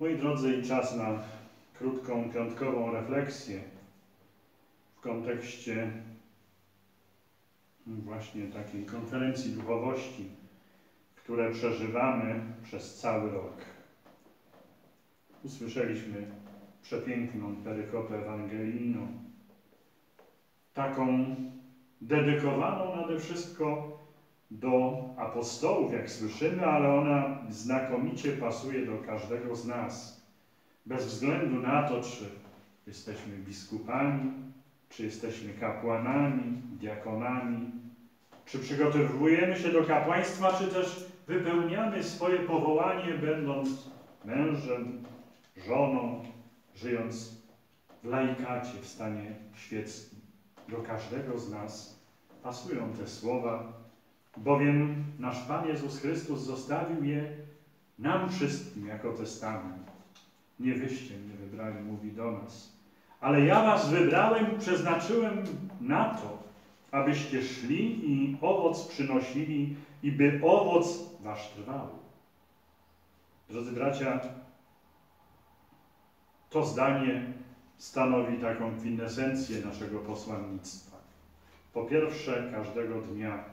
Moi drodzy, i czas na krótką piątkową refleksję w kontekście właśnie takiej konferencji duchowości, które przeżywamy przez cały rok. Usłyszeliśmy przepiękną perykopę ewangelijną, taką dedykowaną nade wszystko do apostołów, jak słyszymy, ale ona znakomicie pasuje do każdego z nas. Bez względu na to, czy jesteśmy biskupami, czy jesteśmy kapłanami, diakonami, czy przygotowujemy się do kapłaństwa, czy też wypełniamy swoje powołanie, będąc mężem, żoną, żyjąc w laikacie, w stanie świeckim. Do każdego z nas pasują te słowa, bowiem nasz Pan Jezus Chrystus zostawił je nam wszystkim jako testament. Nie wyście mnie wybrali, mówi do nas, ale ja was wybrałem, przeznaczyłem na to, abyście szli i owoc przynosili i by owoc wasz trwał. Drodzy bracia, to zdanie stanowi taką kwintesencję naszego posłannictwa. Po pierwsze, każdego dnia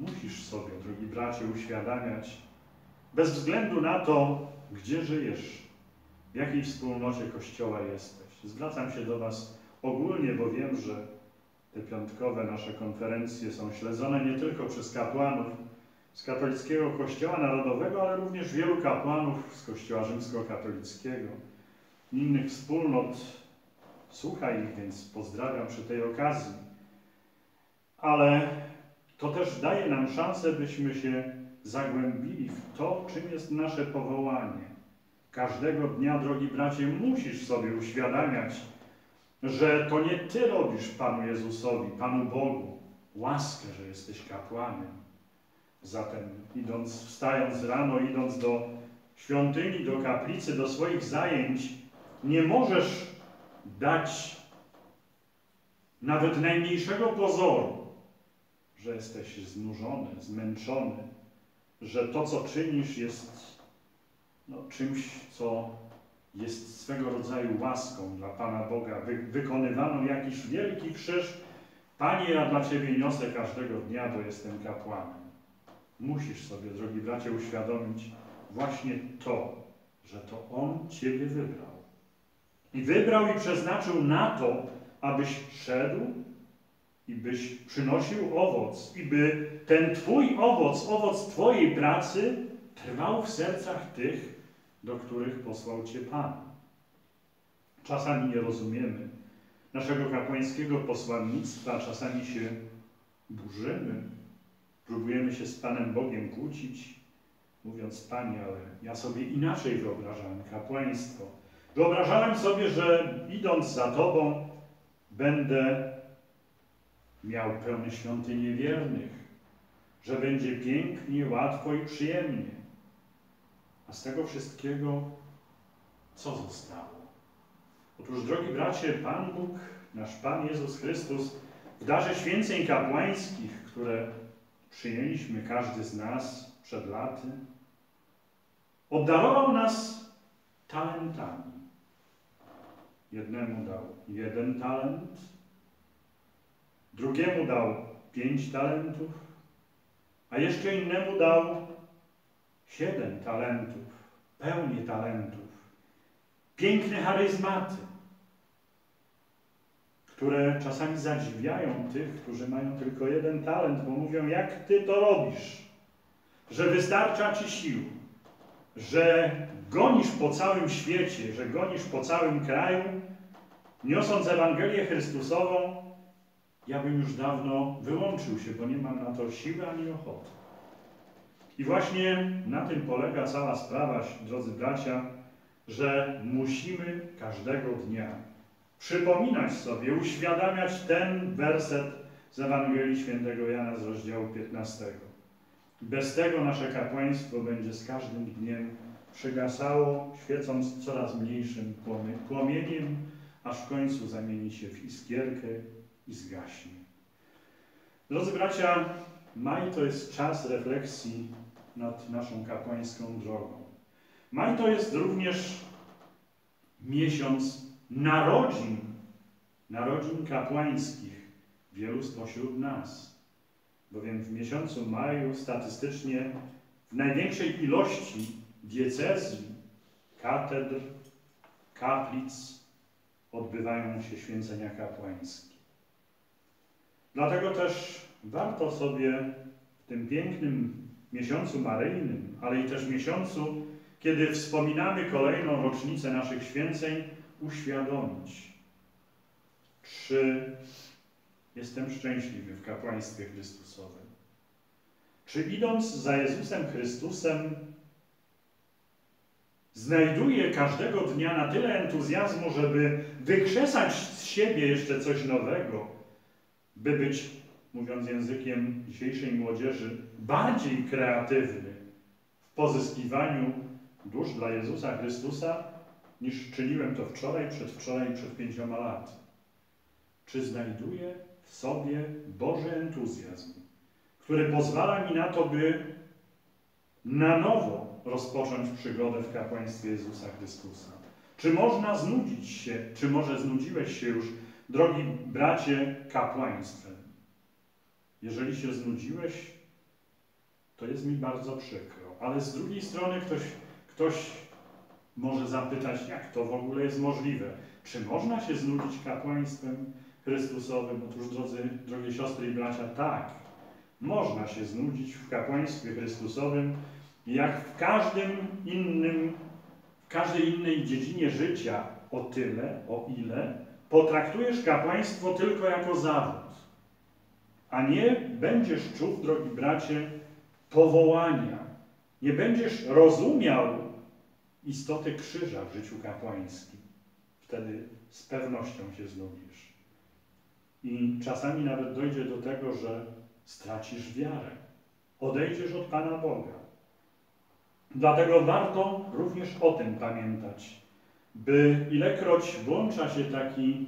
musisz sobie, drogi bracie, uświadamiać, bez względu na to, gdzie żyjesz, w jakiej wspólnocie Kościoła jesteś. Zwracam się do Was ogólnie, bo wiem, że te piątkowe nasze konferencje są śledzone nie tylko przez kapłanów z katolickiego Kościoła Narodowego, ale również wielu kapłanów z Kościoła Rzymskokatolickiego, innych wspólnot. Słuchaj ich, więc pozdrawiam przy tej okazji. Ale to też daje nam szansę, byśmy się zagłębili w to, czym jest nasze powołanie. Każdego dnia, drogi bracie, musisz sobie uświadamiać, że to nie Ty robisz Panu Jezusowi, Panu Bogu, łaskę, że jesteś kapłanem. Zatem idąc, wstając rano, idąc do świątyni, do kaplicy, do swoich zajęć, nie możesz dać nawet najmniejszego pozoru, że jesteś znużony, zmęczony, że to, co czynisz, jest no, czymś, co jest swego rodzaju łaską dla Pana Boga, wy, wykonywaną jakiś wielki krzyż. Panie, ja dla Ciebie niosę każdego dnia, bo jestem kapłanem. Musisz sobie, drogi bracie, uświadomić właśnie to, że to On Ciebie wybrał. I wybrał i przeznaczył na to, abyś szedł i byś przynosił owoc, i by ten Twój owoc, owoc Twojej pracy trwał w sercach tych, do których posłał Cię Pan. Czasami nie rozumiemy naszego kapłańskiego posłannictwa, czasami się burzymy, próbujemy się z Panem Bogiem kłócić, mówiąc, Panie, ale ja sobie inaczej wyobrażałem kapłaństwo. Wyobrażałem sobie, że idąc za Tobą będę miał pełne świątynie wiernych, że będzie pięknie, łatwo i przyjemnie. A z tego wszystkiego co zostało? Otóż, drogi bracie, Pan Bóg, nasz Pan Jezus Chrystus, w darze święceń kapłańskich, które przyjęliśmy każdy z nas przed laty, obdarował nas talentami. Jednemu dał jeden talent, drugiemu dał pięć talentów, a jeszcze innemu dał siedem talentów, pełni talentów, piękne charyzmaty, które czasami zadziwiają tych, którzy mają tylko jeden talent, bo mówią, jak ty to robisz, że wystarcza ci sił, że gonisz po całym świecie, że gonisz po całym kraju, niosąc Ewangelię Chrystusową, ja bym już dawno wyłączył się, bo nie mam na to siły ani ochoty. I właśnie na tym polega cała sprawa, drodzy bracia, że musimy każdego dnia przypominać sobie, uświadamiać ten werset z Ewangelii Świętego Jana z rozdziału 15. Bez tego nasze kapłaństwo będzie z każdym dniem przygasało, świecąc coraz mniejszym płomieniem, aż w końcu zamieni się w iskierkę i zgaśnie. Drodzy bracia, maj to jest czas refleksji nad naszą kapłańską drogą. Maj to jest również miesiąc narodzin, narodzin kapłańskich wielu spośród nas. Bowiem w miesiącu maju statystycznie w największej ilości diecezji, katedr, kaplic odbywają się święcenia kapłańskie. Dlatego też warto sobie w tym pięknym miesiącu maryjnym, ale i też miesiącu, kiedy wspominamy kolejną rocznicę naszych święceń, uświadomić, czy jestem szczęśliwy w kapłaństwie Chrystusowym. Czy idąc za Jezusem Chrystusem, znajduję każdego dnia na tyle entuzjazmu, żeby wykrzesać z siebie jeszcze coś nowego, by być, mówiąc językiem dzisiejszej młodzieży, bardziej kreatywny w pozyskiwaniu dusz dla Jezusa Chrystusa, niż czyniłem to wczoraj, przedwczoraj przed pięcioma laty. Czy znajduję w sobie Boży entuzjazm, który pozwala mi na to, by na nowo rozpocząć przygodę w kapłaństwie Jezusa Chrystusa. Czy można znudzić się, czy może znudziłeś się już, drogi bracie, kapłaństwem? Jeżeli się znudziłeś, to jest mi bardzo przykro. Ale z drugiej strony ktoś, ktoś może zapytać, jak to w ogóle jest możliwe? Czy można się znudzić kapłaństwem Chrystusowym? Otóż, drodzy, drogie siostry i bracia, tak. Można się znudzić w kapłaństwie Chrystusowym, jak w każdym innym, w każdej innej dziedzinie życia, o tyle, o ile potraktujesz kapłaństwo tylko jako zawód, a nie będziesz czuł, drogi bracie, powołania, nie będziesz rozumiał istoty krzyża w życiu kapłańskim. Wtedy z pewnością się znudzisz. I czasami nawet dojdzie do tego, że stracisz wiarę. Odejdziesz od Pana Boga. Dlatego warto również o tym pamiętać, by ilekroć włącza się taki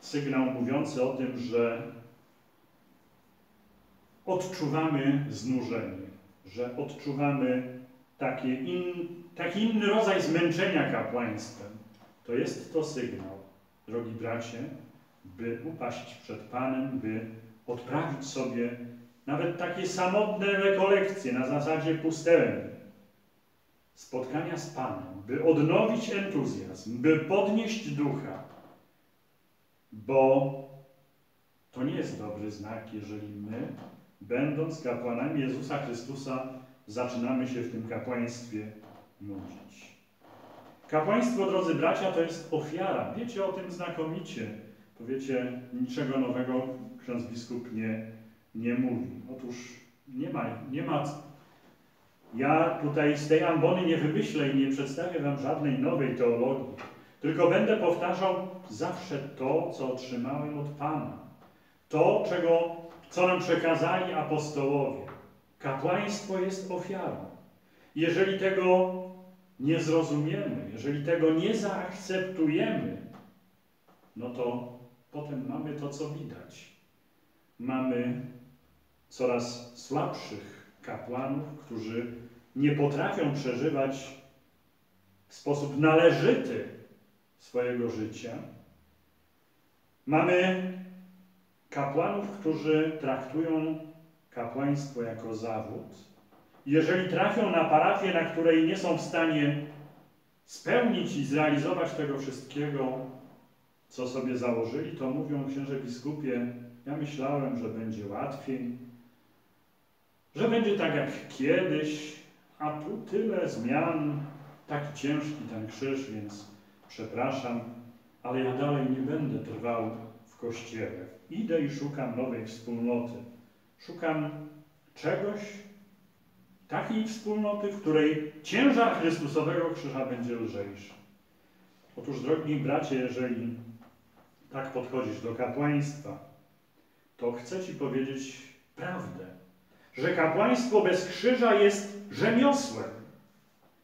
sygnał mówiący o tym, że odczuwamy znużenie, że odczuwamy takie in, taki inny rodzaj zmęczenia kapłaństwem, to jest to sygnał, drogi bracie, by upaść przed Panem, by odprawić sobie nawet takie samotne rekolekcje na zasadzie pustelni, spotkania z Panem, by odnowić entuzjazm, by podnieść ducha, bo to nie jest dobry znak, jeżeli my, będąc kapłanami Jezusa Chrystusa, zaczynamy się w tym kapłaństwie nudzić. Kapłaństwo, drodzy bracia, to jest ofiara. Wiecie o tym znakomicie. Powiecie, niczego nowego ksiądz biskup nie, nie mówi. Otóż nie ma, nie ma ja tutaj z tej ambony nie wymyślę i nie przedstawię wam żadnej nowej teologii, tylko będę powtarzał zawsze to, co otrzymałem od Pana. To, czego, co nam przekazali apostołowie. Kapłaństwo jest ofiarą. Jeżeli tego nie zrozumiemy, jeżeli tego nie zaakceptujemy, no to potem mamy to, co widać. Mamy coraz słabszych kapłanów, którzy nie potrafią przeżywać w sposób należyty swojego życia. Mamy kapłanów, którzy traktują kapłaństwo jako zawód. Jeżeli trafią na parafię, na której nie są w stanie spełnić i zrealizować tego wszystkiego, co sobie założyli, to mówią księże biskupie, ja myślałem, że będzie łatwiej, że będzie tak jak kiedyś, a tu tyle zmian, taki ciężki ten krzyż, więc przepraszam, ale ja dalej nie będę trwał w Kościele. Idę i szukam nowej wspólnoty. Szukam czegoś, takiej wspólnoty, w której ciężar Chrystusowego krzyża będzie lżejszy. Otóż, drogi bracie, jeżeli tak podchodzisz do kapłaństwa, to chcę Ci powiedzieć prawdę, że kapłaństwo bez krzyża jest rzemiosłem,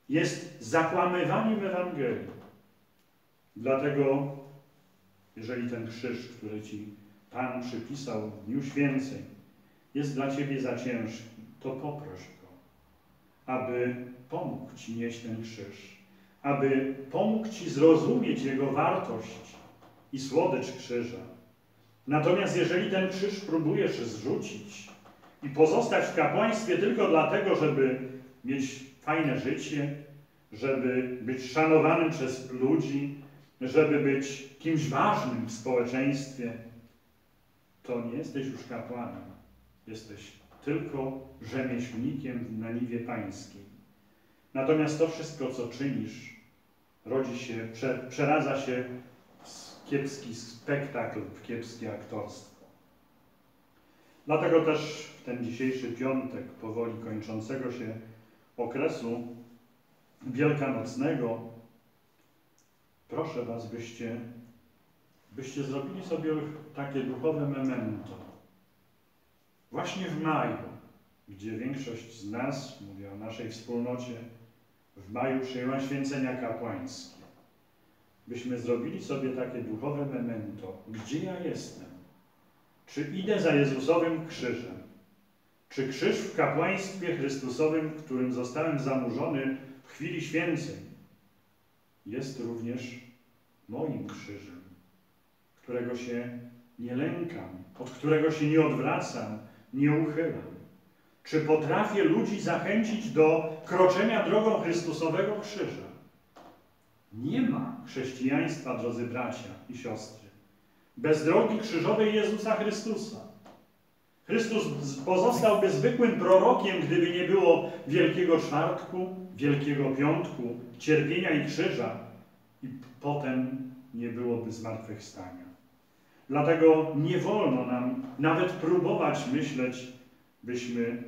jest zakłamywaniem Ewangelii. Dlatego, jeżeli ten krzyż, który Ci Pan przypisał w Dniu Święceń, jest dla Ciebie za ciężki, to poproś Go, aby pomógł Ci nieść ten krzyż, aby pomógł Ci zrozumieć Jego wartość i słodycz krzyża. Natomiast jeżeli ten krzyż próbujesz zrzucić i pozostać w kapłaństwie tylko dlatego, żeby mieć fajne życie, żeby być szanowanym przez ludzi, żeby być kimś ważnym w społeczeństwie, to nie jesteś już kapłanem. Jesteś tylko rzemieślnikiem na niwie pańskiej. Natomiast to wszystko, co czynisz, rodzi się, prze, przeradza się w kiepski spektakl, w kiepskie aktorstwo. Dlatego też w ten dzisiejszy piątek, powoli kończącego się okresu wielkanocnego, proszę Was, byście, byście zrobili sobie takie duchowe memento. Właśnie w maju, gdzie większość z nas, mówię o naszej wspólnocie, w maju przyjęła święcenia kapłańskie. Byśmy zrobili sobie takie duchowe memento. Gdzie ja jestem? Czy idę za Jezusowym krzyżem? Czy krzyż w kapłaństwie Chrystusowym, którym zostałem zanurzony w chwili święceń, jest również moim krzyżem, którego się nie lękam, od którego się nie odwracam, nie uchylam? Czy potrafię ludzi zachęcić do kroczenia drogą Chrystusowego krzyża? Nie ma chrześcijaństwa, drodzy bracia i siostry, bez drogi krzyżowej Jezusa Chrystusa. Chrystus pozostałby zwykłym prorokiem, gdyby nie było Wielkiego Czwartku, Wielkiego Piątku, cierpienia i krzyża i potem nie byłoby zmartwychwstania. Dlatego nie wolno nam nawet próbować myśleć, byśmy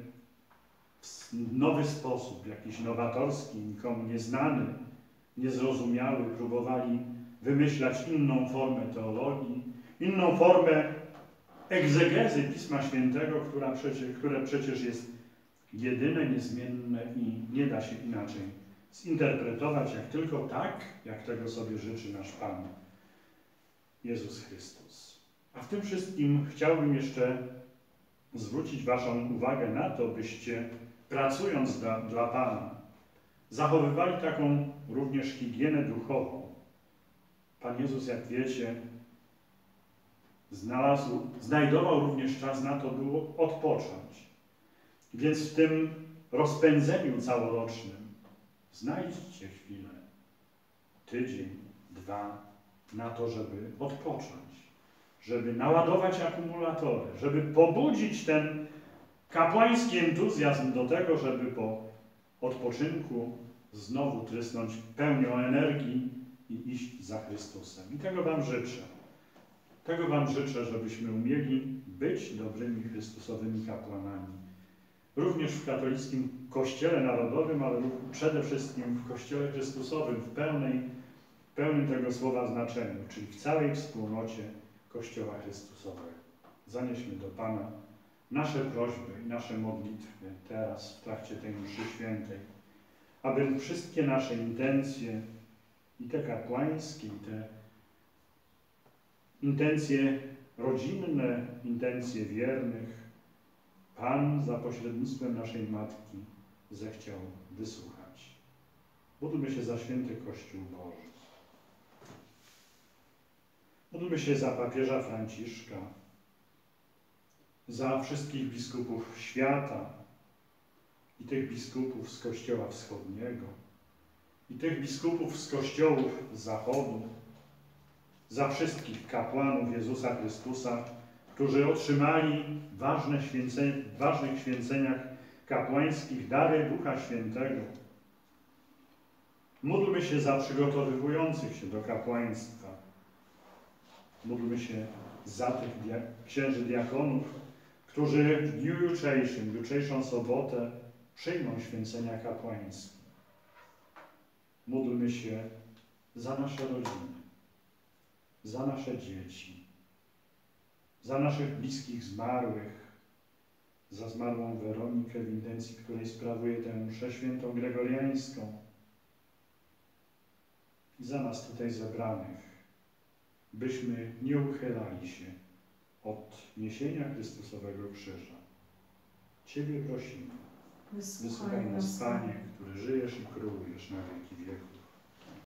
w nowy sposób, jakiś nowatorski, nikomu nieznany, niezrozumiały, próbowali wymyślać inną formę teologii, inną formę egzegezy Pisma Świętego, która przecież, które przecież jest jedyne, niezmienne i nie da się inaczej zinterpretować, jak tylko tak, jak tego sobie życzy nasz Pan Jezus Chrystus. A w tym wszystkim chciałbym jeszcze zwrócić Waszą uwagę na to, byście pracując dla, dla Pana, zachowywali taką również higienę duchową. Pan Jezus, jak wiecie, znalazł, znajdował również czas na to, by odpocząć. Więc w tym rozpędzeniu całorocznym znajdźcie chwilę, tydzień, dwa, na to, żeby odpocząć, żeby naładować akumulatory, żeby pobudzić ten kapłański entuzjazm do tego, żeby po odpoczynku znowu trysnąć pełnią energii i iść za Chrystusem. I tego Wam życzę. Tego Wam życzę, żebyśmy umieli być dobrymi Chrystusowymi kapłanami. Również w katolickim Kościele Narodowym, ale przede wszystkim w Kościele Chrystusowym, w, pełnej, pełnym tego słowa znaczeniu, czyli w całej wspólnocie Kościoła Chrystusowego. Zanieśmy do Pana nasze prośby i nasze modlitwy teraz w trakcie tej mszy świętej, aby wszystkie nasze intencje i te kapłańskie, i te intencje rodzinne, intencje wiernych, Pan za pośrednictwem naszej Matki zechciał wysłuchać. Módlmy się za święty Kościół Boży. Módlmy się za papieża Franciszka, za wszystkich biskupów świata i tych biskupów z Kościoła Wschodniego i tych biskupów z Kościołów Zachodu, za wszystkich kapłanów Jezusa Chrystusa, którzy otrzymali ważne święcenie, w ważnych święceniach kapłańskich dary Ducha Świętego. Módlmy się za przygotowywujących się do kapłaństwa. Módlmy się za tych księży diakonów, którzy w dniu jutrzejszym, jutrzejszą sobotę przyjmą święcenia kapłańskie. Módlmy się za nasze rodziny, za nasze dzieci, za naszych bliskich zmarłych, za zmarłą Weronikę, w intencji której sprawuje tę mszę świętą gregoriańską i za nas tutaj zebranych, byśmy nie uchylali się od niesienia Chrystusowego krzyża. Ciebie prosimy. Wysłuchaj nas, Panie, który żyjesz i królujesz na wieki wieków.